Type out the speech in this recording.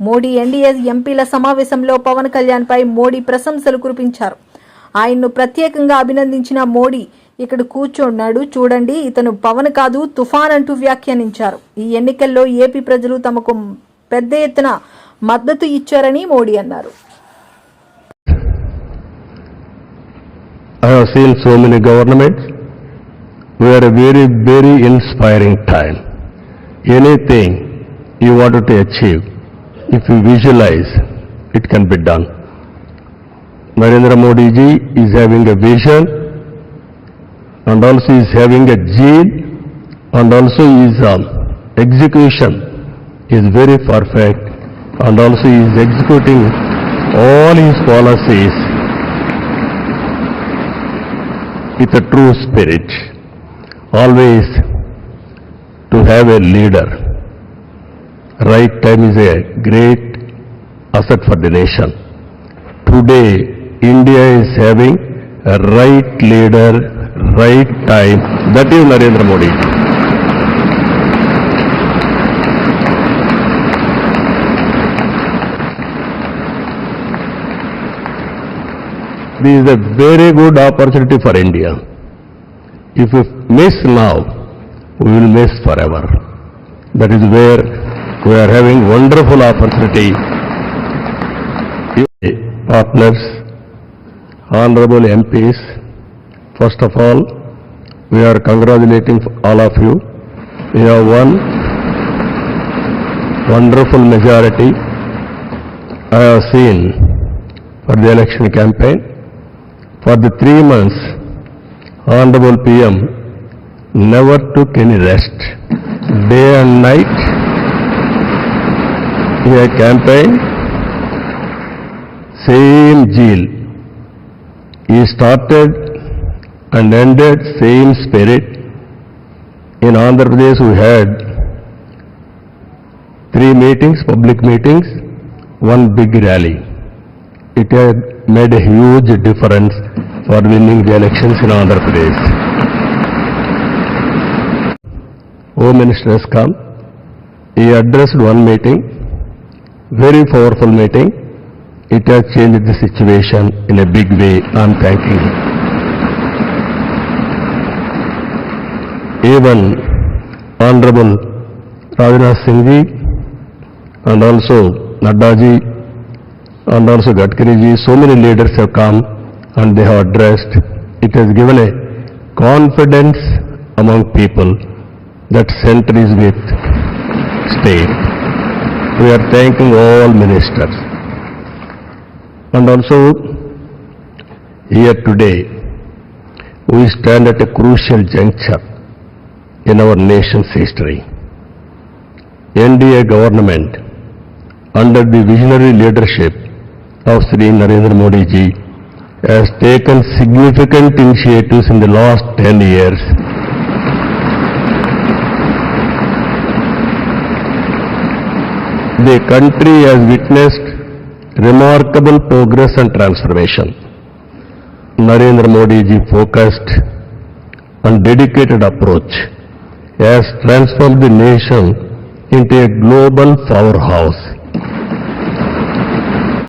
Modi NDA ఎంపీల సమావేశంలో పవన్ కళ్యాణ్ పై మోడీ ప్రశంసలు కురిపించారు ఆయన్ను ప్రత్యేకంగా అభినందించిన మోడీ ఇక్కడ కూర్చున్నాడు చూడండి ఇతను పవన్ కాదు తుఫాన్ అంటూ వ్యాఖ్యానించారు ఈ ఎన్నికల్లో ఏపీ ప్రజలు తమకు పెద్ద ఎత్తున మద్దతు ఇచ్చారని మోడీ అన్నారు I have seen so many governments. We are a very, very inspiring time. Anything you wanted to achieve, if we visualize, it can be done. Narendra Modi ji is having a vision and also is having a zeal and also his um, execution is very perfect and also is executing all his policies with a true spirit, always to have a leader. Right time is a great asset for the nation. Today, India is having a right leader, right time, that is Narendra Modi. This is a very good opportunity for India. If we miss now, we will miss forever. That is where we are having wonderful opportunity. Partners, honorable MPs, first of all, we are congratulating all of you. We have won wonderful majority. I have seen for the election campaign. For the three months, Honorable PM never took any rest. Day and night, had campaign, same zeal. He started and ended same spirit. In Andhra Pradesh, we had three meetings, public meetings, one big rally. It had made a huge difference for winning the elections in Andhra Pradesh. Home Minister has come. He addressed one meeting, very powerful meeting. It has changed the situation in a big way. I am thanking. Even Honorable Rajnath Singh ji and also Nadda ji and also Gadkari ji, so many leaders have come and they have addressed. It has given a confidence among people that center is with state. We are thanking all ministers. And also, here today, we stand at a crucial juncture in our nation's history. NDA government, under the visionary leadership of Sri Narendra Modi ji, has taken significant initiatives in the last 10 years. The country has witnessed remarkable progress and transformation. Narendra Modi ji focused and dedicated approach has transformed the nation into a global powerhouse